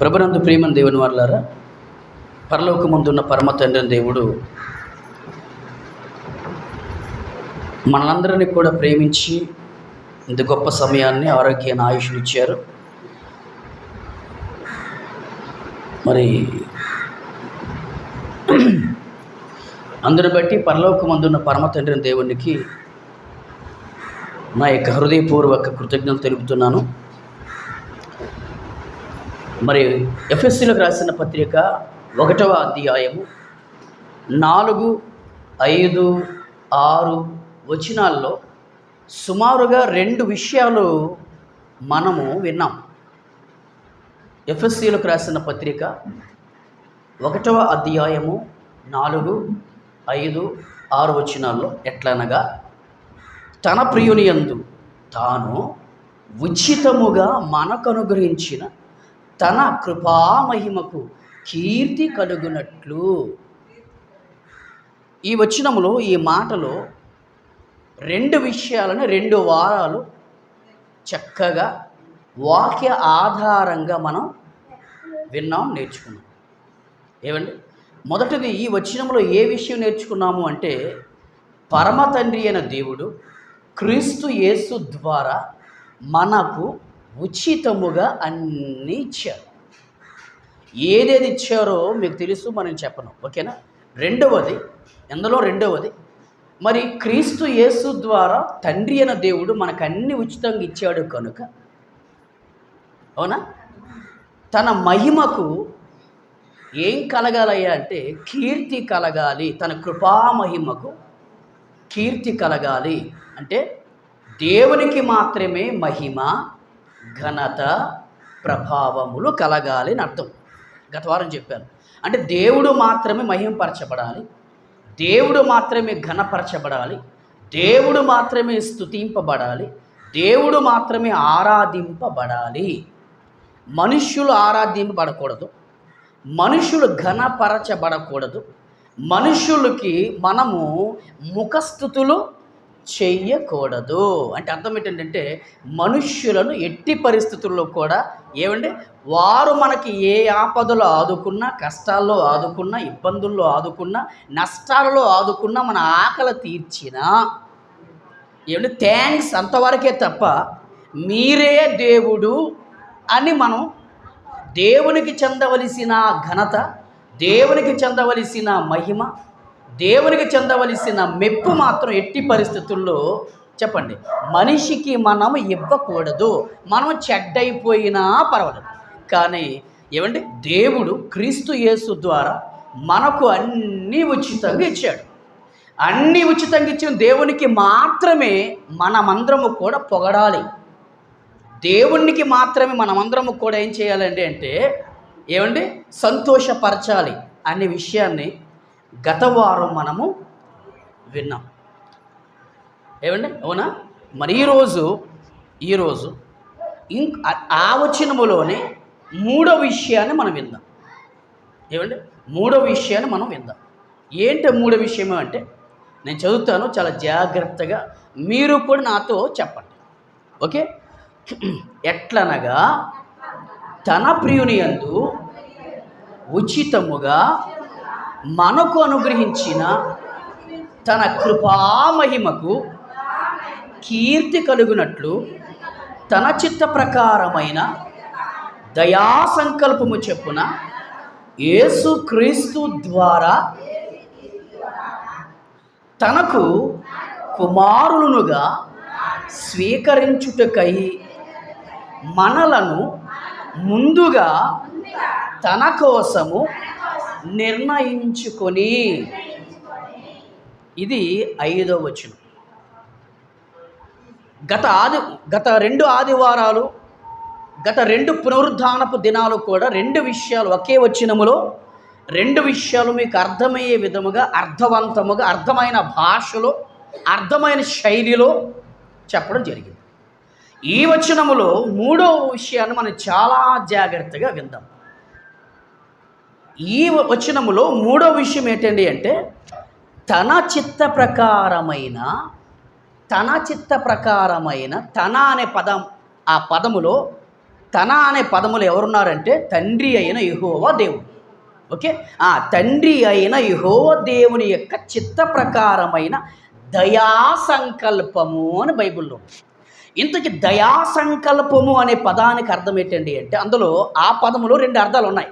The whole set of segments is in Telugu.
ప్రభునందు ప్రేమను దేవుని వాళ్ళారా పరలోకముందున్న పరమ తండ్రి దేవుడు మనలందరినీ కూడా ప్రేమించి ఇంత గొప్ప సమయాన్ని ఆరోగ్యాన్ని ఆయుష్ని ఇచ్చారు. మరి అందుని బట్టి పరలోకమందున్న పరమ తండ్రిని దేవునికి నా యొక్క హృదయపూర్వక కృతజ్ఞతలు తెలుపుతున్నాను. మరి ఎఫ్ఎస్సీలకు రాసిన పత్రిక ఒకటవ అధ్యాయము నాలుగు ఐదు ఆరు వచనాల్లో సుమారుగా రెండు విషయాలు మనము విన్నాం. ఎఫ్ఎస్సీలకు రాసిన పత్రిక ఒకటవ అధ్యాయము నాలుగు ఐదు ఆరు వచనాల్లో ఎట్లనగా తన ప్రియుని యందు తాను ఉచితముగా మనకు అనుగ్రహించిన తన కృపామహిమకు కీర్తి కలుగునట్లు. ఈ వచనములో ఈ మాటలో రెండు విషయాలను రెండు వారాలు చక్కగా వాక్య ఆధారంగా మనం విన్నాం నేర్చుకున్నాం. ఏమండి మొదటిది ఈ వచనంలో ఏ విషయం నేర్చుకున్నాము అంటే పరమ తండ్రి అయిన దేవుడు క్రీస్తు యేసు ద్వారా మనకు ఉచితముగా అన్నీ ఇచ్చారు. ఏదేది ఇచ్చారో మీకు తెలుసు మనం చెప్పను. ఓకేనా? రెండవది ఎందులో రెండవది? మరి క్రీస్తు యేసు ద్వారా తండ్రి అయిన దేవుడు మనకు అన్ని ఉచితంగా ఇచ్చాడు కనుక అవునా? తన మహిమకు ఏం కలగాలయ్యా అంటే కీర్తి కలగాలి. తన కృపామహిమకు కీర్తి కలగాలి. అంటే దేవునికి మాత్రమే మహిమ ఘనత ప్రభావములు కలగాలి అని అర్థం. గత వారం చెప్పాను. అంటే దేవుడు మాత్రమే మహింపరచబడాలి. దేవుడు మాత్రమే ఘనపరచబడాలి. దేవుడు మాత్రమే స్థుతింపబడాలి దేవుడు మాత్రమే ఆరాధింపబడాలి. మనుష్యులు ఆరాధింపబడకూడదు. మనుషులు ఘనపరచబడకూడదు. మనుషులకి మనము ముఖస్థుతులు చెయ్యకూడదు. అంటే అర్థం ఏంటంటే మనుష్యులను ఎట్టి పరిస్థితుల్లో కూడా ఏమంటే వారు మనకి ఏ ఆపదలో ఆదుకున్నా కష్టాల్లో ఆదుకున్నా ఇబ్బందుల్లో ఆదుకున్నా నష్టాలలో ఆదుకున్నా మన ఆకలి తీర్చినా ఏమంటే థ్యాంక్స్ అంతవరకే తప్ప మీరే దేవుడు అని మనం దేవునికి చెందవలసిన ఘనత దేవునికి చెందవలసిన మహిమ దేవునికి చెందవలసిన మెప్పు మాత్రం ఎట్టి పరిస్థితుల్లో చెప్పండి. మనిషికి మనం ఇవ్వకూడదు. మనం చెడ్డైపోయినా పర్వాలేదు. కానీ ఏమండి? దేవుడు క్రీస్తు యేసు ద్వారా మనకు అన్నీ ఉచితంగా ఇచ్చాడు. అన్నీ ఉచితంగా ఇచ్చిన దేవునికి మాత్రమే మనమందరము కూడా పొగడాలి. దేవునికి మాత్రమే మనమందరము కూడా ఏం చేయాలండి అంటే ఏమండి? సంతోషపరచాలి అనే విషయాన్ని గత వారం మనము విన్నాం. ఏమండి? అవునా? మరి ఈరోజు ఈరోజు ఇంక్ ఆ వచనములోనే మూడో విషయాన్ని మనం విందాం. ఏమండి? మూడో విషయాన్ని మనం విందాం. ఏంటి మూడో విషయం అంటే నేను చదువుతాను చాలా జాగ్రత్తగా మీరు కూడా నాతో చెప్పండి. ఓకే? ఎట్లనగా తన ప్రియుని యందు ఉచితముగా మనకు అనుగ్రహించిన తన కృపామహిమకు కీర్తి కలుగునట్లు తన చిత్త ప్రకారమైన దయా సంకల్పము చెప్పున యేసుక్రీస్తు ద్వారా తనకు కుమారులునుగా స్వీకరించుటకై మనలను ముందుగా తన కోసము నిర్ణయించుకొని. ఇది ఐదో వచనం. గత ఆది గత రెండు ఆదివారాలు గత రెండు పునరుద్ధానపు దినాలు కూడా రెండు విషయాలు ఒకే వచనములో రెండు విషయాలు మీకు అర్థమయ్యే విధముగా అర్థవంతముగా అర్థమైన భాషలో అర్థమైన శైలిలో చెప్పడం జరిగింది. ఈ వచనములో మూడో విషయాన్ని మనం చాలా జాగ్రత్తగా విందాం. ఈ వచనములో మూడో విషయం ఏంటండి అంటే తన చిత్త ప్రకారమైన తన చిత్త ప్రకారమైన తన అనే పదం ఆ పదములో తన అనే పదములు ఎవరున్నారంటే తండ్రి అయిన యుహోవ దేవుడు. ఓకే? ఆ తండ్రి అయిన యెహోవా దేవుని యొక్క చిత్త ప్రకారమైన దయా సంకల్పము అని బైబిల్లో. ఇంతకి ఇంతకీ దయా సంకల్పము అనే పదానికి అర్థం ఏంటండి అంటే అందులో ఆ పదములో రెండు అర్థాలు ఉన్నాయి.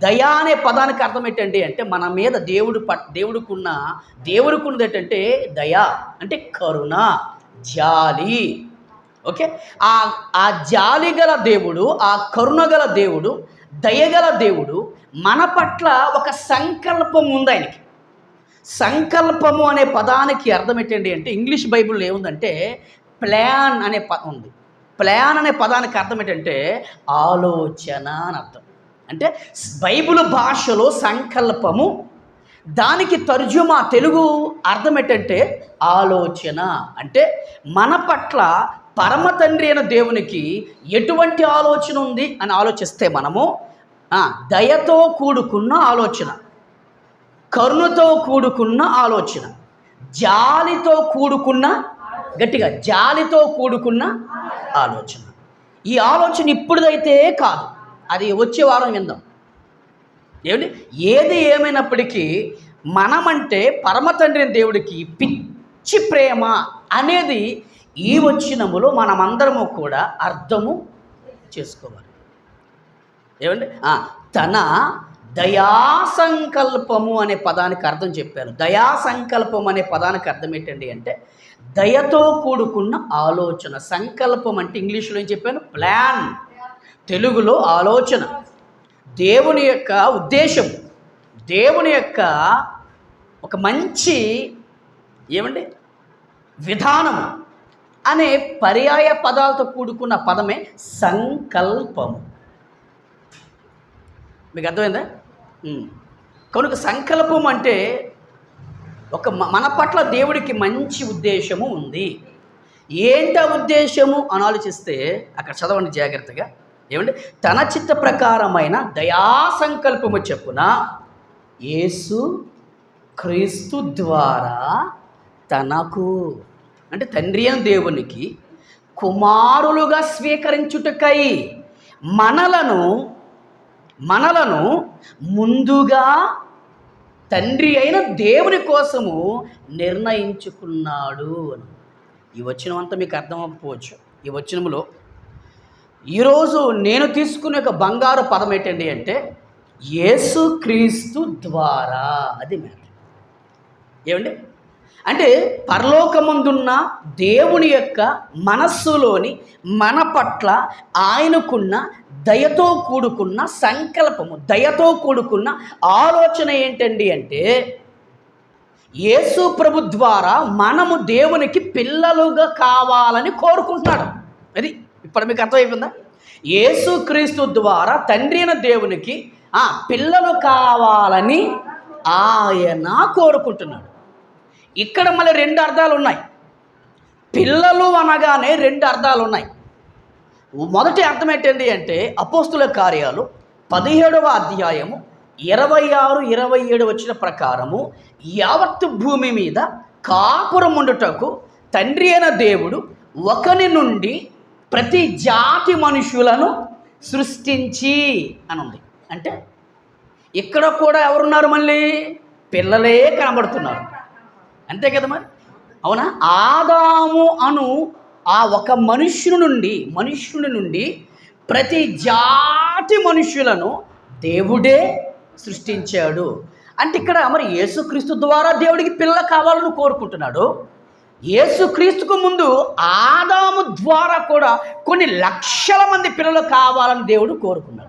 దయా అనే పదానికి అర్థం ఏంటండి అంటే మన మీద దేవుడు పట్ దేవుడికున్న దేవుడికి ఏంటంటే దయా అంటే కరుణ జాలి. ఓకే? ఆ ఆ జాలి గల దేవుడు ఆ కరుణ గల దేవుడు దయగల దేవుడు మన పట్ల ఒక సంకల్పం ఉంది ఆయనకి. సంకల్పము అనే పదానికి అర్థం ఏంటండి అంటే ఇంగ్లీష్ బైబిల్లో ఏముందంటే ప్లాన్ అనే పదం ఉంది. ప్లాన్ అనే పదానికి అర్థం ఏంటంటే ఆలోచన అని అర్థం. అంటే బైబిల్ భాషలో సంకల్పము. దానికి తర్జుమా తెలుగు అర్థం ఏంటంటే ఆలోచన. అంటే మన పట్ల పరమ తండ్రి అయిన దేవునికి ఎటువంటి ఆలోచన ఉంది అని ఆలోచిస్తే మనము దయతో కూడుకున్న ఆలోచన. కరుణతో కూడుకున్న ఆలోచన. జాలితో కూడుకున్న గట్టిగా జాలితో కూడుకున్న ఆలోచన. ఈ ఆలోచన ఇప్పుడుదైతే కాదు. అది వచ్చే వారం విందాం. ఏమిటి ఏది ఏమైనప్పటికీ మనమంటే పరమతండ్రి దేవుడికి పిచ్చి ప్రేమ అనేది ఈ వచ్చినములో మనమందరము కూడా అర్థము చేసుకోవాలి. ఏమండి? తన దయా సంకల్పము అనే పదానికి అర్థం చెప్పాను. దయా సంకల్పం అనే పదానికి అర్థం ఏంటండి అంటే దయతో కూడుకున్న ఆలోచన. సంకల్పం అంటే ఇంగ్లీష్లో ఏం చెప్పాను? ప్లాన్. తెలుగులో ఆలోచన. దేవుని యొక్క ఉద్దేశం. దేవుని యొక్క ఒక మంచి ఏమండి? విధానము అనే పర్యాయ పదాలతో కూడుకున్న పదమే సంకల్పము. మీకు అర్థమైందా? కనుక సంకల్పం అంటే ఒక మన పట్ల దేవుడికి మంచి ఉద్దేశము ఉంది. ఏంటి ఉద్దేశము అని ఆలోచిస్తే అక్కడ చదవండి జాగ్రత్తగా. ఏమండి తన చిత్త ప్రకారమైన దయా సంకల్పము చెప్పున యేసు క్రీస్తు ద్వారా తనకు అంటే తండ్రి అయిన దేవునికి కుమారులుగా స్వీకరించుటకై మనలను మనలను ముందుగా తండ్రి అయిన దేవుని కోసము నిర్ణయించుకున్నాడు అని. ఈ వచనం అంతా మీకు అర్థం అవ్వకపోవచ్చు ఈ వచనములో ఈరోజు నేను తీసుకునే ఒక బంగారు పదం ఏంటండి అంటే యేసుక్రీస్తు ద్వారా అది మ్యాటర్. ఏమండి? అంటే పరలోకముందున్న దేవుని యొక్క మనస్సులోని మన పట్ల ఆయనకున్న దయతో కూడుకున్న సంకల్పము దయతో కూడుకున్న ఆలోచన ఏంటండి అంటే యేసు ప్రభు ద్వారా మనము దేవునికి పిల్లలుగా కావాలని కోరుకుంటున్నాడు. అది. ఇప్పుడు మీకు అర్థమైపోయిందా? యేసుక్రీస్తు ద్వారా తండ్రి అయిన దేవునికి ఆ పిల్లలు కావాలని ఆయన కోరుకుంటున్నాడు. ఇక్కడ మళ్ళీ రెండు అర్థాలు ఉన్నాయి. పిల్లలు అనగానే రెండు అర్థాలు ఉన్నాయి. మొదటి అర్థం ఏంటండి అంటే అపోస్తుల కార్యాలు పదిహేడవ అధ్యాయము ఇరవై ఆరు ఇరవై ఏడు వచ్చిన ప్రకారము యావత్తు భూమి మీద కాపురం ఉండుటకు తండ్రి అయిన దేవుడు ఒకని నుండి ప్రతి జాతి మనుషులను సృష్టించి అని ఉంది అంటే ఇక్కడ కూడా ఎవరున్నారు మళ్ళీ? పిల్లలే కనబడుతున్నారు. అంతే కదా మరి? అవునా? ఆదాము అను ఆ ఒక మనుష్యుని నుండి మనుష్యుని నుండి ప్రతి జాతి మనుష్యులను దేవుడే సృష్టించాడు. అంటే ఇక్కడ మరి యేసుక్రీస్తు ద్వారా దేవుడికి పిల్ల కావాలని కోరుకుంటున్నాడు. యేసుక్రీస్తుకు ముందు ఆదాము ద్వారా కూడా కొన్ని లక్షల మంది పిల్లలు కావాలని దేవుడు కోరుకున్నాడు.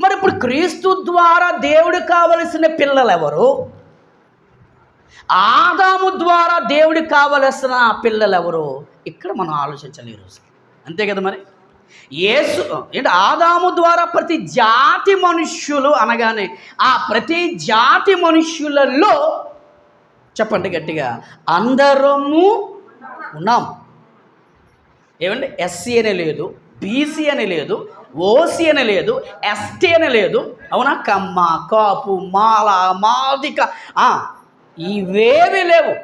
మరి ఇప్పుడు క్రీస్తు ద్వారా దేవుడు కావలసిన పిల్లలు ఎవరు ఆదాము ద్వారా దేవుడు కావలసిన పిల్లలు ఎవరు ఇక్కడ మనం ఆలోచించాలి ఈరోజు అంతే కదా మరి? యేసు ఏంటి? ఆదాము ద్వారా ప్రతి జాతి మనుష్యులు అనగానే ఆ ప్రతి జాతి మనుష్యులలో చెప్పండి గట్టిగా. అందరము ఉన్నాం. ఏమండి? ఎస్సీ అని లేదు బీసీ అని లేదు ఓసీ అని లేదు ఎస్టీ అని లేదు. అవునా? కమ్మ కాపు మాల మాదిక. ఇవేవి లేవు.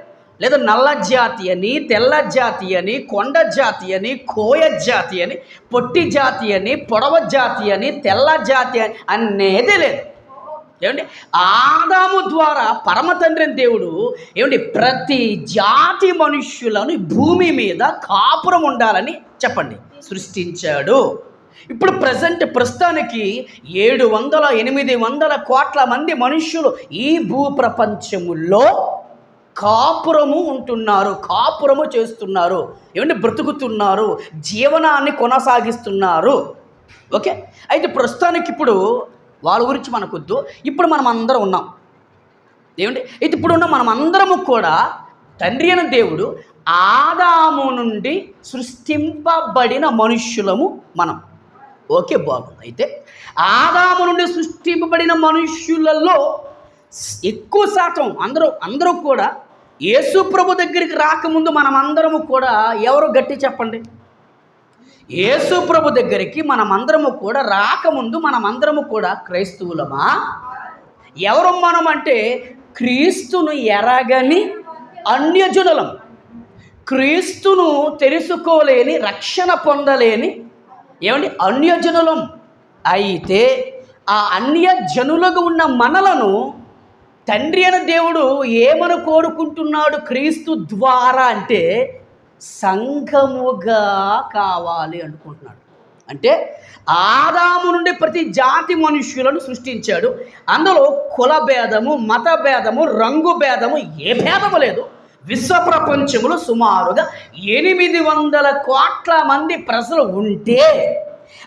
లేదా నల్ల జాతి అని తెల్ల జాతి అని కొండ జాతి అని కోయ జాతి అని పొట్టి జాతి అని పొడవ జాతి అని తెల్ల జాతి అని అనేది లేదు. ఏమండి? ఆదాము ద్వారా పరమ తండ్రి దేవుడు ఏమండి? ప్రతి జాతి మనుష్యులను భూమి మీద కాపురం ఉండాలని చెప్పండి. సృష్టించాడు. ఇప్పుడు ప్రజెంట్ ప్రస్తుతానికి ఏడు వందల ఎనిమిది వందల కోట్ల మంది మనుష్యులు ఈ భూ ప్రపంచములో కాపురము ఉంటున్నారు కాపురము చేస్తున్నారు. ఏమంటే బ్రతుకుతున్నారు జీవనాన్ని కొనసాగిస్తున్నారు. ఓకే? అయితే ప్రస్తుతానికి ఇప్పుడు వాళ్ళ గురించి మనకొద్దు. ఇప్పుడు మనం అందరం ఉన్నాం. ఏమండి? అయితే ఇప్పుడున్న మనం అందరము కూడా తండ్రి అయిన దేవుడు ఆదాము నుండి సృష్టింపబడిన మనుష్యులము మనం. ఓకే బాగుంది. అయితే ఆదాము నుండి సృష్టింపబడిన మనుష్యులలో ఎక్కువ శాతం అందరూ అందరూ కూడా యేసు ప్రభు దగ్గరికి రాకముందు మనం అందరము కూడా ఎవరు గట్టి చెప్పండి? యేసు ప్రభు దగ్గరికి మనమందరము కూడా రాకముందు మనమందరము కూడా క్రైస్తవులమా? ఎవరు మనం అంటే క్రీస్తును ఎరగని అన్యజనులం. క్రీస్తును తెలుసుకోలేని రక్షణ పొందలేని ఏమండి? అన్యజనులం. అయితే ఆ అన్యజనులకు ఉన్న మనలను తండ్రి అయిన దేవుడు ఏమని కోరుకుంటున్నాడు క్రీస్తు ద్వారా అంటే సంఘముగా కావాలి అనుకుంటున్నాడు. అంటే ఆదాము నుండి ప్రతి జాతి మనుష్యులను సృష్టించాడు. అందులో కుల భేదము మత భేదము రంగు భేదము ఏ భేదము లేదు. విశ్వ ప్రపంచములో సుమారుగా ఎనిమిది వందల కోట్ల మంది ప్రజలు ఉంటే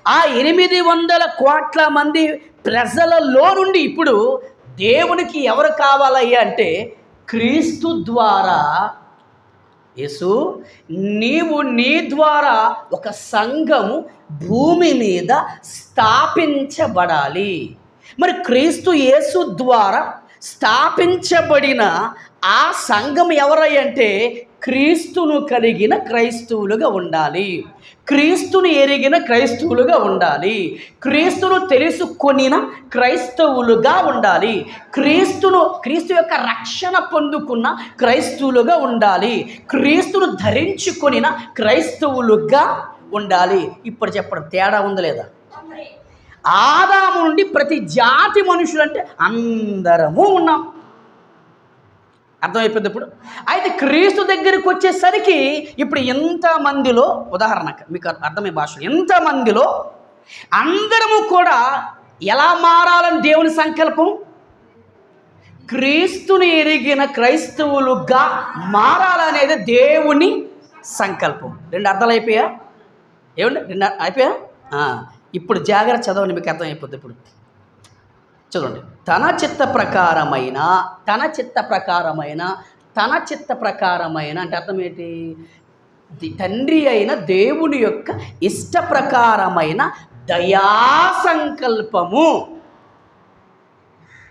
ఆ ఎనిమిది వందల కోట్ల మంది ప్రజలలో నుండి ఇప్పుడు దేవునికి ఎవరు కావాలయ్యా అంటే క్రీస్తు ద్వారా యేసు నీవు నీ ద్వారా ఒక సంఘము భూమి మీద స్థాపించబడాలి. మరి క్రీస్తు యేసు ద్వారా స్థాపించబడిన ఆ సంఘం ఎవరై అంటే క్రీస్తును కలిగిన క్రైస్తవులుగా ఉండాలి. క్రీస్తును ఎరిగిన క్రైస్తవులుగా ఉండాలి. క్రీస్తును తెలుసుకొనిన క్రైస్తవులుగా ఉండాలి. క్రీస్తును క్రీస్తు యొక్క రక్షణ పొందుకున్న క్రైస్తవులుగా ఉండాలి. క్రీస్తును ధరించుకొనిన క్రైస్తవులుగా ఉండాలి. ఇప్పుడు చెప్పడం తేడా ఉందా లేదా? ఆదాము నుండి ప్రతి జాతి మనుషులు అంటే అందరము ఉన్నాం. అర్థమైపోయింది ఇప్పుడు అయితే క్రీస్తు దగ్గరికి వచ్చేసరికి ఇప్పుడు ఎంతమందిలో ఉదాహరణకు మీకు అర్థమయ్యే భాష ఎంతమందిలో అందరము కూడా ఎలా మారాలని దేవుని సంకల్పం? క్రీస్తుని ఎరిగిన క్రైస్తవులుగా మారాలనేది దేవుని సంకల్పం. రెండు అర్థాలు అయిపోయా? ఏమండి? రెండు అయిపోయా? ఇప్పుడు జాగ్రత్త చదవండి మీకు అర్థమైపోద్ది ఇప్పుడు. చూడండి. తన చిత్త ప్రకారమైన తన చిత్త ప్రకారమైన తన చిత్త ప్రకారమైన అంటే అర్థం ఏంటి? తండ్రి అయిన దేవుని యొక్క ఇష్ట ప్రకారమైన దయా సంకల్పము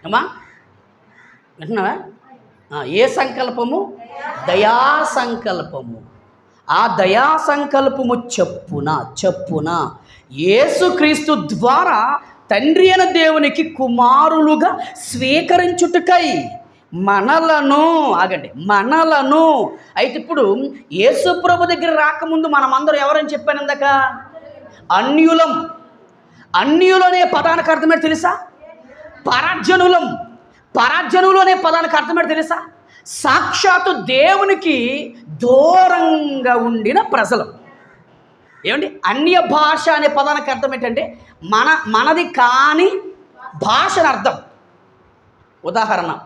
అమ్మా వింటున్నావా? ఏ సంకల్పము? దయా సంకల్పము ఆ దయా సంకల్పము చెప్పున చెప్పున యేసుక్రీస్తు ద్వారా తండ్రి అయిన దేవునికి కుమారులుగా స్వీకరించుటకై మనలను ఆగండి మనలను. అయితే ఇప్పుడు యేసుప్రభు దగ్గర రాకముందు మనమందరం ఎవరని చెప్పాను ఇందాక? అన్యులం. అన్యులు అనే పదానికి అర్థమేంటి తెలుసా? పరాజనులం. పరాజనులు అనే పదానికి అర్థమేంటి తెలుసా? సాక్షాత్తు దేవునికి దూరంగా ఉండిన ప్రజలం. ఏమండి? అన్య భాష అనే పదానికి అర్థం ఏంటంటే మన మనది కాని భాష అని అర్థం. ఉదాహరణ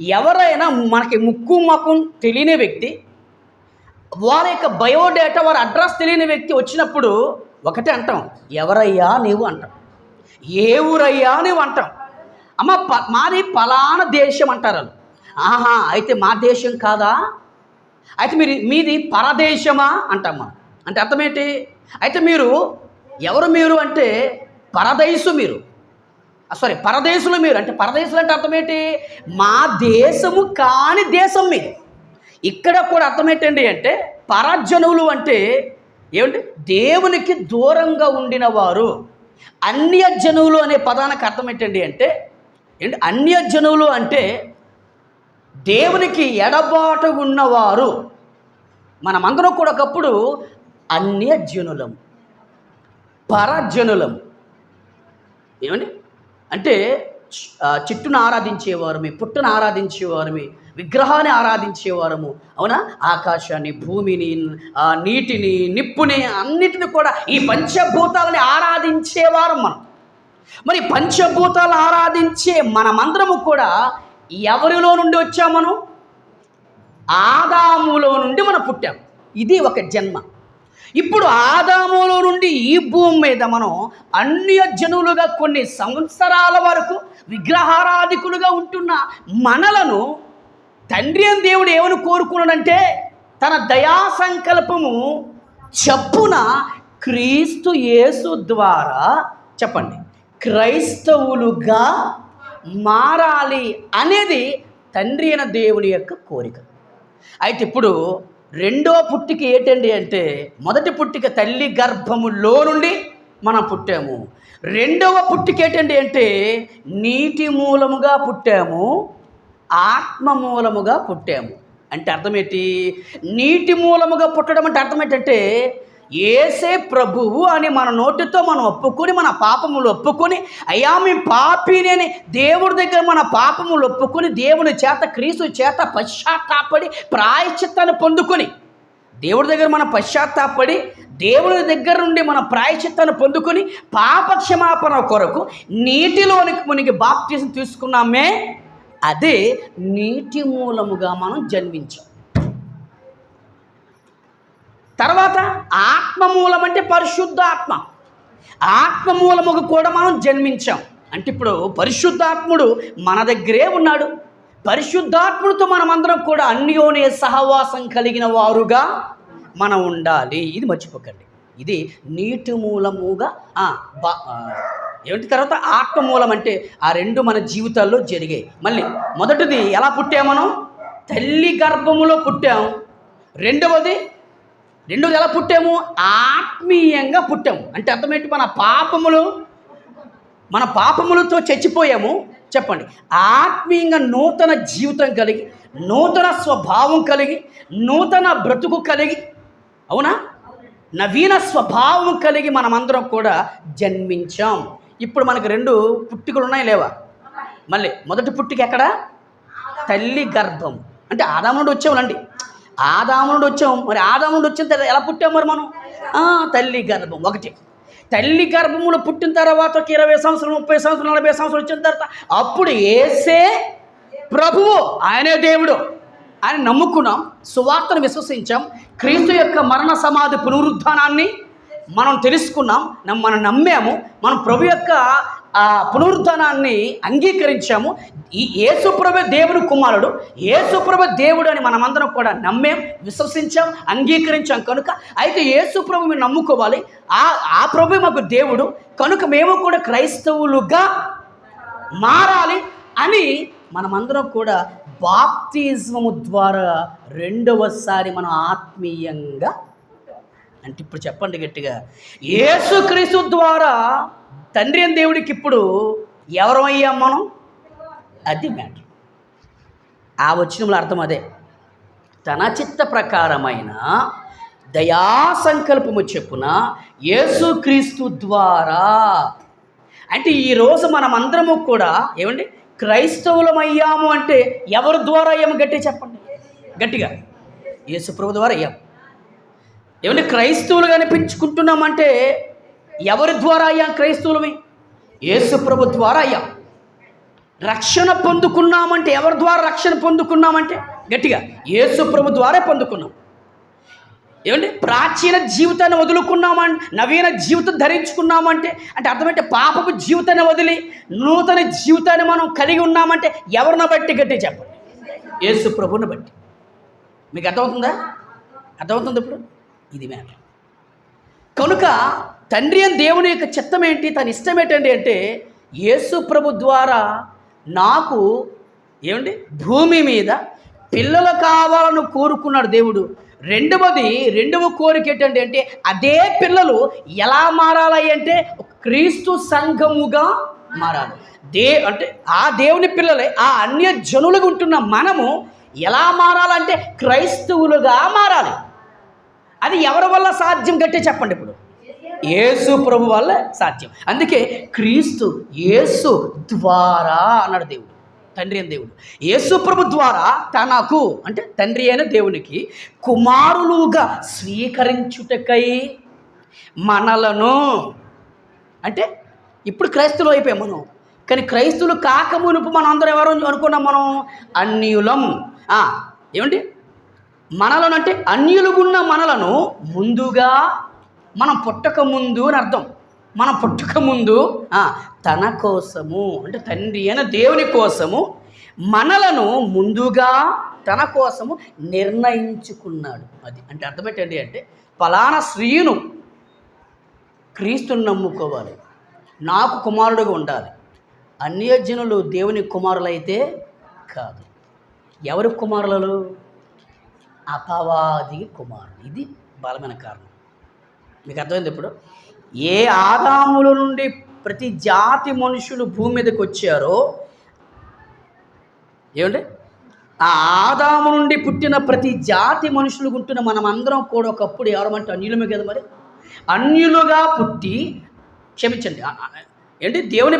ఎవరైనా మనకి ముక్కు ముఖం తెలియని వ్యక్తి వారి యొక్క బయోడేటా వారి అడ్రస్ తెలియని వ్యక్తి వచ్చినప్పుడు ఒకటే అంటాం ఎవరయ్యా నీవు అంటాం. ఏ ఊరయ్యా నీవు అంటాం. అమ్మ ప మాది పలానా దేశం అంటారు వాళ్ళు. ఆహా అయితే మా దేశం కాదా? అయితే మీరు మీది పరదేశమా? అంటాం మనం. అంటే అర్థం ఏంటి? అయితే మీరు ఎవరు మీరు అంటే పరదేశు మీరు. సారీ పరదేశులు మీరు. అంటే పరదేశులు అంటే అర్థం ఏంటి? మా దేశము కాని దేశం మీది. ఇక్కడ కూడా అర్థం ఏంటండి అంటే పరజనులు అంటే ఏమిటి దేవునికి దూరంగా ఉండిన వారు అన్యజనువులు అనే పదానికి అర్థం ఏంటండి అంటే ఏంటి? అన్యజనువులు అంటే దేవునికి ఎడబాటు ఉన్నవారు. మనమందరం కూడా ఒకప్పుడు అన్యజనులం. పరజనులం. ఏమండి? అంటే చెట్టును ఆరాధించేవారమే పుట్టును ఆరాధించేవారమే విగ్రహాన్ని ఆరాధించేవారము. అవునా? ఆకాశాన్ని భూమిని నీటిని నిప్పుని అన్నిటిని కూడా ఈ పంచభూతాలని ఆరాధించేవారు మనం. మరి పంచభూతాలు ఆరాధించే మనమందరము కూడా ఎవరిలో నుండి వచ్చాం మనం? ఆదాములో నుండి మనం పుట్టాం. ఇది ఒక జన్మ. ఇప్పుడు ఆదాములో నుండి ఈ భూమి మీద మనం అన్య జనులుగా కొన్ని సంవత్సరాల వరకు విగ్రహారాధికులుగా ఉంటున్న మనలను తండ్రి అని దేవుడు ఏమని కోరుకున్నాడంటే తన దయా సంకల్పము చప్పున క్రీస్తు యేసు ద్వారా చెప్పండి. క్రైస్తవులుగా మారాలి అనేది తండ్రి అయిన దేవుని యొక్క కోరిక. అయితే ఇప్పుడు రెండో పుట్టిక ఏంటండి అంటే మొదటి పుట్టిక తల్లి గర్భములో నుండి మనం పుట్టాము. రెండవ పుట్టిక ఏంటండి అంటే నీటి మూలముగా పుట్టాము ఆత్మ మూలముగా పుట్టాము. అంటే అర్థమేంటి నీటి మూలముగా పుట్టడం అంటే అర్థం ఏంటంటే ఏసే ప్రభువు అని మన నోటితో మనం ఒప్పుకొని మన పాపములు ఒప్పుకొని అయ్యా మీ పాపినని దేవుడి దగ్గర మన పాపములు ఒప్పుకొని దేవుని చేత క్రీస్తు చేత పశ్చాత్తాపడి ప్రాయశ్చిత్తాన్ని పొందుకొని దేవుడి దగ్గర మన పశ్చాత్తాపడి దేవుడి దగ్గర నుండి మన ప్రాయశ్చిత్తాన్ని పొందుకొని పాప క్షమాపణ కొరకు నీటిలోనికి మునిగి బాప్తీసం తీసుకున్నామే. అదే నీటి మూలముగా మనం జన్మించాం. తర్వాత ఆత్మ మూలం అంటే పరిశుద్ధాత్మ ఆత్మ. మూలముగా కూడా మనం జన్మించాం. అంటే ఇప్పుడు పరిశుద్ధాత్ముడు మన దగ్గరే ఉన్నాడు. పరిశుద్ధాత్ముడితో మనమందరం కూడా అన్యోనే సహవాసం కలిగిన వారుగా మనం ఉండాలి. ఇది మర్చిపోకండి. ఇది నీటి మూలముగా బా- ఏమిటి తర్వాత ఆత్మ మూలం అంటే ఆ రెండు మన జీవితాల్లో జరిగాయి. మళ్ళీ మొదటిది ఎలా పుట్టాం మనం? తల్లి గర్భములో పుట్టాం. రెండవది రెండోది ఎలా పుట్టాము? ఆత్మీయంగా పుట్టాము. అంటే అర్థమేంటి? మన పాపములు మన పాపములతో చచ్చిపోయాము. చెప్పండి. ఆత్మీయంగా నూతన జీవితం కలిగి నూతన స్వభావం కలిగి నూతన బ్రతుకు కలిగి అవునా? నవీన స్వభావం కలిగి మనమందరం కూడా జన్మించాం. ఇప్పుడు మనకు రెండు పుట్టుకలు ఉన్నాయి లేవా? మళ్ళీ మొదటి పుట్టిక ఎక్కడ? తల్లి గర్భం. అంటే ఆదాము నుండి వచ్చేవాళ్ళండి ఆదాము నుండి వచ్చాం. మరి ఆదాము నుండి వచ్చిన తర్వాత ఎలా పుట్టాం మరి మనం? తల్లి గర్భం. ఒకటి. తల్లి గర్భములు పుట్టిన తర్వాత ఒక ఇరవై సంవత్సరం ముప్పై సంవత్సరం నలభై సంవత్సరం వచ్చిన తర్వాత అప్పుడు ఏసే ప్రభువు. ఆయనే దేవుడు. ఆయన నమ్ముకున్నాం. సువార్తను విశ్వసించాం. క్రీస్తు యొక్క మరణ సమాధి పునరుద్ధానాన్ని మనం తెలుసుకున్నాం. మనం నమ్మాము. మనం ప్రభు యొక్క ఆ పునరుద్ధానాన్ని అంగీకరించాము. ఈ ఏసుప్రభ దేవుడు కుమారుడు ఏసుప్రభ దేవుడు అని మనమందరం కూడా నమ్మేం విశ్వసించాం అంగీకరించాం కనుక అయితే ఏసుప్రభు మీరు నమ్ముకోవాలి. ఆ ఆ ప్రభు మాకు దేవుడు. కనుక మేము కూడా క్రైస్తవులుగా మారాలి అని మనమందరం కూడా బాప్తిజము ద్వారా రెండవసారి మనం ఆత్మీయంగా అంటే ఇప్పుడు చెప్పండి గట్టిగా. యేసుక్రీస్తు ద్వారా తండ్రి అని దేవుడికి ఇప్పుడు ఎవరమయ్యాం మనం? అది మ్యాటర్. ఆ వచనంలో అర్థం అదే. తన చిత్త ప్రకారమైన దయా సంకల్పము చెప్పున యేసుక్రీస్తు ద్వారా అంటే ఈరోజు మనం అందరము కూడా ఏమండి? క్రైస్తవులమయ్యాము అంటే ఎవరి ద్వారా అయ్యాము? గట్టి చెప్పండి. గట్టిగా. యేసుప్రభు ద్వారా అయ్యాము ఏమంటే క్రైస్తవులు కనిపించుకుంటున్నామంటే ఎవరి ద్వారా అయ్యా క్రైస్తవులమే యేసుప్రభు ద్వారా అయ్యా రక్షణ పొందుకున్నామంటే ఎవరి ద్వారా రక్షణ పొందుకున్నామంటే? గట్టిగా యేసుప్రభు ద్వారా పొందుకున్నాం. ఏమంటే ప్రాచీన జీవితాన్ని వదులుకున్నామం నవీన జీవితం ధరించుకున్నామంటే అంటే అర్థమంటే పాపపు జీవితాన్ని వదిలి నూతన జీవితాన్ని మనం కలిగి ఉన్నామంటే ఎవరిని బట్టి? గట్టి చెప్పండి. యేసు ప్రభుని బట్టి. మీకు అర్థమవుతుందా? అర్థమవుతుంది ఇప్పుడు? ఇది మ్యాటర్. కనుక తండ్రి అని దేవుని యొక్క చిత్తం ఏంటి? తన ఇష్టం ఏంటండి అంటే యేసు ప్రభు ద్వారా నాకు ఏమండి? భూమి మీద పిల్లలు కావాలని కోరుకున్నాడు దేవుడు. రెండవది రెండవ కోరిక ఏంటండి అంటే అదే పిల్లలు ఎలా మారాలి అంటే క్రీస్తు సంఘముగా మారాలి. దే అంటే ఆ దేవుని పిల్లలే ఆ అన్య జనులుగా ఉంటున్న మనము ఎలా మారాలంటే క్రైస్తవులుగా మారాలి. అది ఎవరి వల్ల సాధ్యం గట్టే చెప్పండి ఇప్పుడు. యేసు ప్రభు వల్ల సాధ్యం. అందుకే క్రీస్తు యేసు ద్వారా అన్నాడు దేవుడు తండ్రి అయిన దేవుడు. యేసు ప్రభు ద్వారా తనకు అంటే తండ్రి అయిన దేవునికి కుమారులుగా స్వీకరించుటకై మనలను అంటే ఇప్పుడు క్రైస్తువులు అయిపోయాం మనం. కానీ క్రైస్తువులు కాకమునుపు మనం అందరం ఎవరు అనుకున్నాం మనం? అన్యులం. ఏమండి? మనలను అంటే అన్యులుగున్న మనలను ముందుగా మనం పుట్టక ముందు అని అర్థం. మనం పుట్టక ముందు తన కోసము అంటే తండ్రి అయిన దేవుని కోసము మనలను ముందుగా తన కోసము నిర్ణయించుకున్నాడు. అది అంటే అర్థమేంటండి అంటే ఫలానా స్త్రీను క్రీస్తుని నమ్ముకోవాలి. నాకు కుమారుడుగా ఉండాలి. అన్యజనులు దేవుని కుమారులైతే కాదు. ఎవరి కుమారులు అపవాది కుమారుడు. ఇది బలమైన కారణం. మీకు అర్థమైంది ఇప్పుడు? ఏ ఆదాముల నుండి ప్రతి జాతి మనుషులు భూమి మీదకి వచ్చారో ఏమండి? ఆ ఆదాము నుండి పుట్టిన ప్రతి జాతి మనుషులు గుంటున్న మనం అందరం కూడా ఒకప్పుడు ఎవరమంటే అన్యులమే కదా మరి? అన్యులుగా పుట్టి క్షమించండి ఏంటి? దేవుని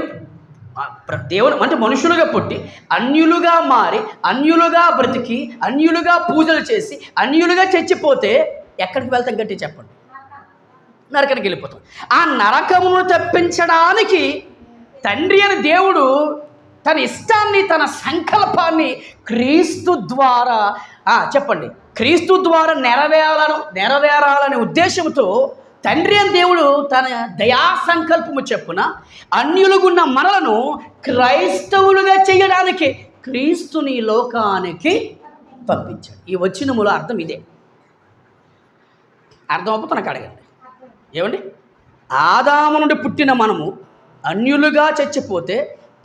దేవుని అంటే మనుషులుగా పుట్టి అన్యులుగా మారి అన్యులుగా బ్రతికి అన్యులుగా పూజలు చేసి అన్యులుగా చచ్చిపోతే ఎక్కడికి వెళ్తాం గట్టి చెప్పండి? నరకానికి వెళ్ళిపోతాం. ఆ నరకమును తప్పించడానికి తండ్రి అని దేవుడు తన ఇష్టాన్ని తన సంకల్పాన్ని క్రీస్తు ద్వారా చెప్పండి. క్రీస్తు ద్వారా నెరవేరాలను నెరవేరాలనే ఉద్దేశంతో తండ్రి అని దేవుడు తన దయా సంకల్పము చెప్పున అన్యులుగున్న మనలను క్రైస్తవులుగా చేయడానికి క్రీస్తుని లోకానికి పంపించాడు. ఈ వచ్చినములో అర్థం ఇదే. అర్థం అవ్వకపోతే నాకు అడగండి? ఏమండి? ఆదాము నుండి పుట్టిన మనము అన్యులుగా చచ్చిపోతే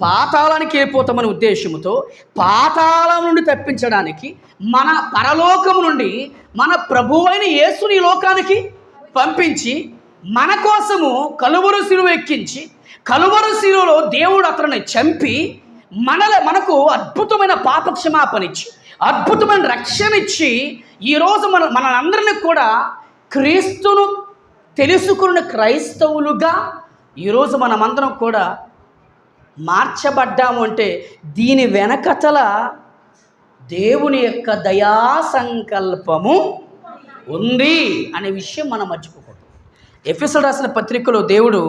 పాతాళానికి వెళ్ళిపోతామనే ఉద్దేశంతో పాతాళం నుండి తప్పించడానికి మన పరలోకము నుండి మన ప్రభువైన యేసుని లోకానికి పంపించి మన కోసము కలువరు శిలువ ఎక్కించి కలువరు శిలువలో దేవుడు అతన్ని చంపి మనల మనకు అద్భుతమైన పాప క్షమాపణ ఇచ్చి అద్భుతమైన రక్షణ ఇచ్చి ఈరోజు మన మనందరినీ కూడా క్రీస్తును తెలుసుకున్న క్రైస్తవులుగా ఈరోజు మనమందరం కూడా మార్చబడ్డాము అంటే దీని వెనకతల దేవుని యొక్క దయా సంకల్పము ఉంది అనే విషయం మనం మర్చిపోకూడదు. ఎఫ్ఎస్ఎల్ రాసిన పత్రికలో దేవుడు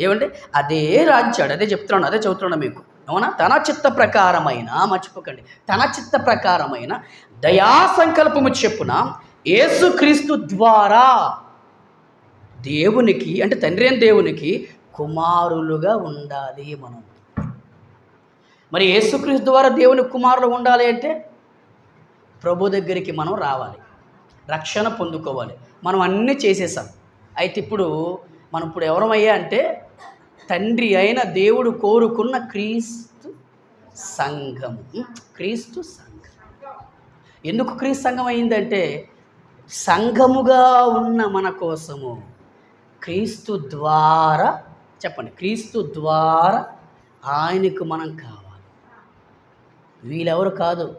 ఏమంటే అదే రాంచాడు అదే చెప్తున్నాడు అదే చెబుతున్నాడు మీకు. అవునా తన చిత్త ప్రకారమైన? మర్చిపోకండి. తన చిత్త ప్రకారమైన? దయా సంకల్పము చెప్పున యేసుక్రీస్తు ద్వారా దేవునికి అంటే తండ్రి అయిన దేవునికి కుమారులుగా ఉండాలి మనం. మరి యేసుక్రీస్తు ద్వారా దేవుని కుమారులు ఉండాలి అంటే ప్రభు దగ్గరికి మనం రావాలి. రక్షణ పొందుకోవాలి. మనం అన్నీ చేసేసాం. అయితే ఇప్పుడు మనం ఇప్పుడు ఎవరమయ్యా అంటే తండ్రి అయిన దేవుడు కోరుకున్న క్రీస్తు సంఘం. క్రీస్తు సంఘం. ఎందుకు క్రీస్తు సంఘం అయిందంటే సంఘముగా ఉన్న మన కోసము. క్రీస్తు ద్వారా చెప్పండి క్రీస్తు ద్వారా ఆయనకు మనం కావాలి. వీళ్ళెవరు కాదు?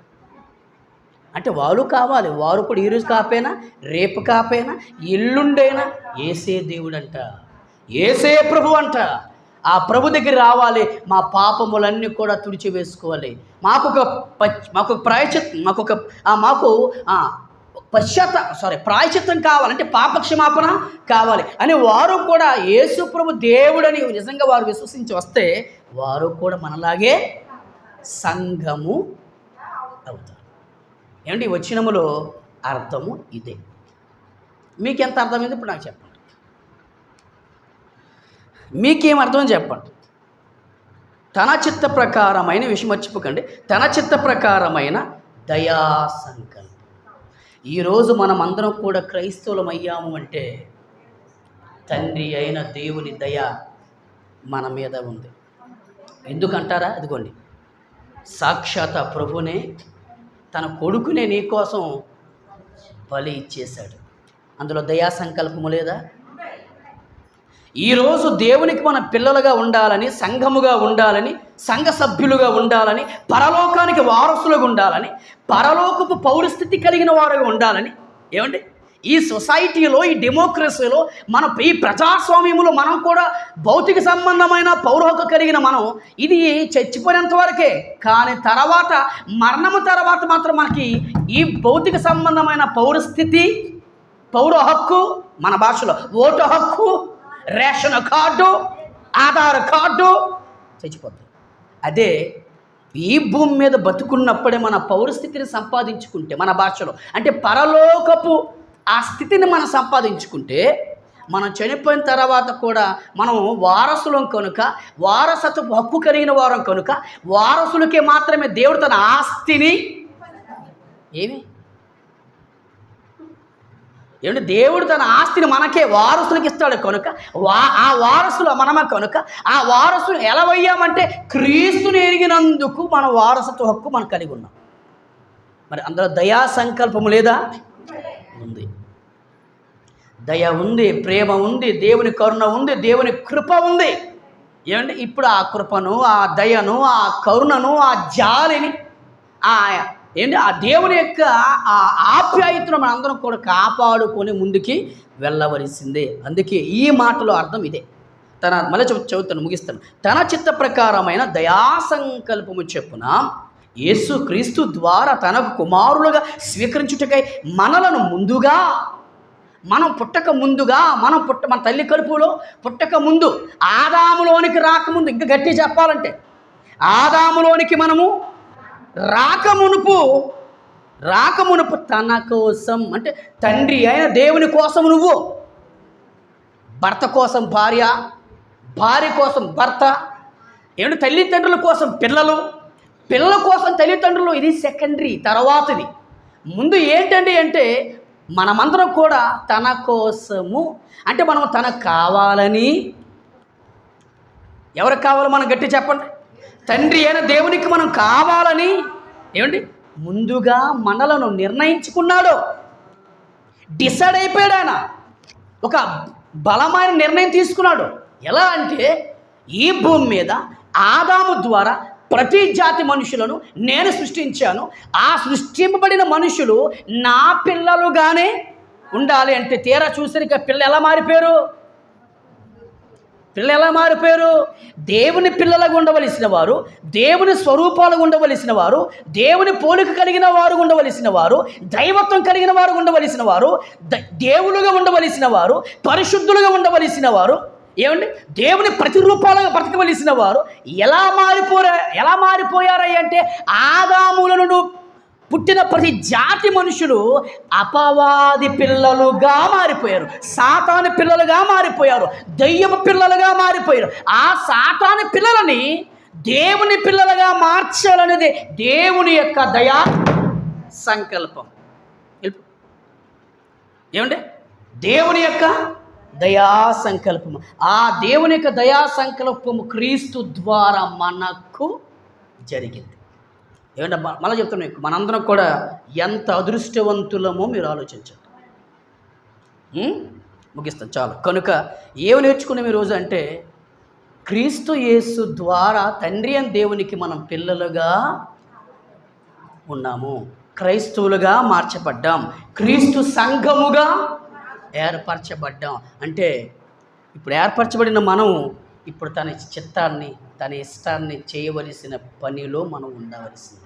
అంటే వారు కావాలి. వారు కూడా ఈరోజు కాపేనా రేపు కాపేనా ఎల్లుండైనా ఏసే దేవుడంట. ఏసే ప్రభు అంట. ఆ ప్రభు దగ్గర రావాలి. మా పాపములన్నీ కూడా తుడిచివేసుకోవాలి. మాకు ఒక ప- మాకు ప్రాయచిత్ మాకు ఒక మాకు పశ్చాత్త సారీ ప్రాయచిత్తం కావాలంటే పాప క్షమాపణ కావాలి అని వారు కూడా యేసుప్రభు దేవుడని నిజంగా వారు విశ్వసించి వస్తే వారు కూడా మనలాగే సంఘము అవుతారు. ఏమండి వచ్చినములో అర్థము ఇదే. మీకు ఎంత అర్థమైంది ఇప్పుడు నాకు చెప్పండి. మీకేం అర్థం చెప్పండి. తన చిత్త ప్రకారమైన విషయం మర్చిపోకండి. తన చిత్త ప్రకారమైన దయా సంఘం ఈరోజు మనం అందరం కూడా క్రైస్తవులం అయ్యాము అంటే తండ్రి అయిన దేవుని దయ మన మీద ఉంది. ఎందుకంటారా? ఇదిగోండి. సాక్షాత్ ప్రభునే తన కొడుకునే నీకోసం బలి ఇచ్చేశాడు. అందులో దయా సంకల్పము లేదా? ఈరోజు దేవునికి మన పిల్లలుగా ఉండాలని సంఘముగా ఉండాలని సంఘ సభ్యులుగా ఉండాలని పరలోకానికి వారసులుగా ఉండాలని పరలోకపు పౌరస్థితి కలిగిన వారుగా ఉండాలని. ఏమండి? ఈ సొసైటీలో ఈ డెమోక్రసీలో మన ఈ ప్రజాస్వామ్యంలో మనం కూడా భౌతిక సంబంధమైన పౌరహక్కు కలిగిన మనం ఇది చచ్చిపోయినంత వరకే. కానీ తర్వాత మరణము తర్వాత మాత్రం మనకి ఈ భౌతిక సంబంధమైన పౌరస్థితి పౌర హక్కు మన భాషలో ఓటు హక్కు రేషన్ కార్డు ఆధార్ కార్డు చచ్చిపోతుంది అదే ఈ భూమి మీద బతుకున్నప్పుడే మన పౌరస్థితిని సంపాదించుకుంటే మన భాషలో అంటే పరలోకపు ఆ స్థితిని మనం సంపాదించుకుంటే మనం చనిపోయిన తర్వాత కూడా మనం వారసులం కనుక వారసత్వ హక్కు కలిగిన వారం కనుక వారసులకే మాత్రమే దేవుడు తన ఆస్తిని ఏమి? ఏమంటే దేవుడు తన ఆస్తిని మనకే వారసులకు ఇస్తాడు కనుక వా ఆ వారసులు మనమే కనుక ఆ వారసులు ఎలా అయ్యామంటే క్రీస్తుని ఎరిగినందుకు మన వారసత్వ హక్కు మనం కలిగి ఉన్నాం. మరి అందులో దయా సంకల్పము లేదా? ఉంది. దయ ఉంది ప్రేమ ఉంది దేవుని కరుణ ఉంది దేవుని కృప ఉంది. ఏమంటే ఇప్పుడు ఆ కృపను ఆ దయను ఆ కరుణను ఆ జాలిని ఆ ఏంటి? ఆ దేవుని యొక్క ఆ ఆప్యాయతను మనందరం కూడా కాపాడుకొని ముందుకి వెళ్ళవలసిందే. అందుకే ఈ మాటలో అర్థం ఇదే. తన మళ్ళీ చదువుతాను ముగిస్తాను. తన చిత్త ప్రకారమైన దయాసంకల్పము చెప్పున యేసు క్రీస్తు ద్వారా తనకు కుమారులుగా స్వీకరించుటకై మనలను ముందుగా మనం పుట్టక ముందుగా మనం పుట్ట మన తల్లి కడుపులో పుట్టక ముందు ఆదాములోనికి రాకముందు ఇంకా గట్టి చెప్పాలంటే ఆదాములోనికి మనము రాకమునుపు రాకమునుపు తన కోసం అంటే తండ్రి అయిన దేవుని కోసం నువ్వు భర్త కోసం భార్య భార్య కోసం భర్త ఏమిటి తల్లిదండ్రుల కోసం పిల్లలు పిల్లల కోసం తల్లిదండ్రులు ఇది సెకండరీ తర్వాతది. ముందు ఏంటండి అంటే మనమందరం కూడా తన కోసము అంటే మనం తనకు కావాలని ఎవరికి కావాలి మనం గట్టి చెప్పండి? తండ్రి అయిన దేవునికి మనం కావాలని ఏమండి? ముందుగా మనలను నిర్ణయించుకున్నాడు. డిసైడ్ అయిపోయాడు ఆయన. ఒక బలమైన నిర్ణయం తీసుకున్నాడు. ఎలా అంటే ఈ భూమి మీద ఆదాము ద్వారా ప్రతి జాతి మనుషులను నేను సృష్టించాను. ఆ సృష్టింపబడిన మనుషులు నా పిల్లలుగానే ఉండాలి అంటే తీరా చూసరికి పిల్ల ఎలా మారిపోయారు? పిల్లలు ఎలా మారిపోయారు. దేవుని పిల్లలుగా ఉండవలసిన వారు దేవుని స్వరూపాలుగా ఉండవలసిన వారు దేవుని పోలిక కలిగిన వారు ఉండవలసిన వారు దైవత్వం కలిగిన వారు ఉండవలసిన వారు ద- దేవులుగా ఉండవలసిన వారు పరిశుద్ధులుగా ఉండవలసిన వారు ఏమండి? దేవుని ప్రతిరూపాలుగా బ్రతకవలసిన వారు ఎలా మారిపోరా ఎలా మారిపోయారా అంటే ఆదాములను పుట్టిన ప్రతి జాతి మనుషులు అపవాది పిల్లలుగా మారిపోయారు. సాతాను పిల్లలుగా మారిపోయారు. దయ్యపు పిల్లలుగా మారిపోయారు. ఆ సాతాను పిల్లలని దేవుని పిల్లలుగా మార్చాలనేది దేవుని యొక్క దయా సంకల్పం. ఏమండి? దేవుని యొక్క దయా సంకల్పము ఆ దేవుని యొక్క దయా సంకల్పము క్రీస్తు ద్వారా మనకు జరిగింది. ఏమంటే మళ్ళీ చెప్తాను మీకు మనందరం కూడా ఎంత అదృష్టవంతులమో మీరు ఆలోచించండి. ముగిస్తాం ముగిస్తాను చాలు. కనుక ఏమి నేర్చుకున్నాం ఈరోజు అంటే క్రీస్తు యేసు ద్వారా తండ్రి అని దేవునికి మనం పిల్లలుగా ఉన్నాము. క్రైస్తవులుగా మార్చబడ్డాం. క్రీస్తు సంఘముగా ఏర్పరచబడ్డాం. అంటే ఇప్పుడు ఏర్పరచబడిన మనం ఇప్పుడు తన చిత్తాన్ని తన ఇష్టాన్ని చేయవలసిన పనిలో మనం ఉండవలసింది.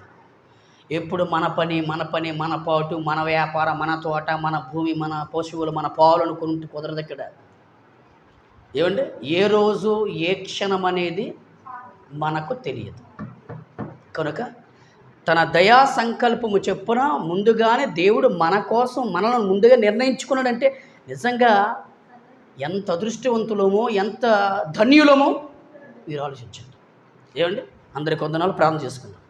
ఎప్పుడు మన పని మన పని మన పాటు మన వ్యాపారం మన తోట మన భూమి మన పశువులు మన పాలు అనుకుంటే కుదరదు ఇక్కడ. ఏమండి? ఏ రోజు ఏ క్షణం అనేది మనకు తెలియదు. కనుక తన దయా సంకల్పము చెప్పున ముందుగానే దేవుడు మన కోసం మనల్ని ముందుగా నిర్ణయించుకున్నాడంటే నిజంగా ఎంత అదృష్టవంతులమో ఎంత ధన్యులమో మీరు ఆలోచించండి. ఏమండి? అందరికి వందనాలు. ప్రార్థన చేసుకుందాం.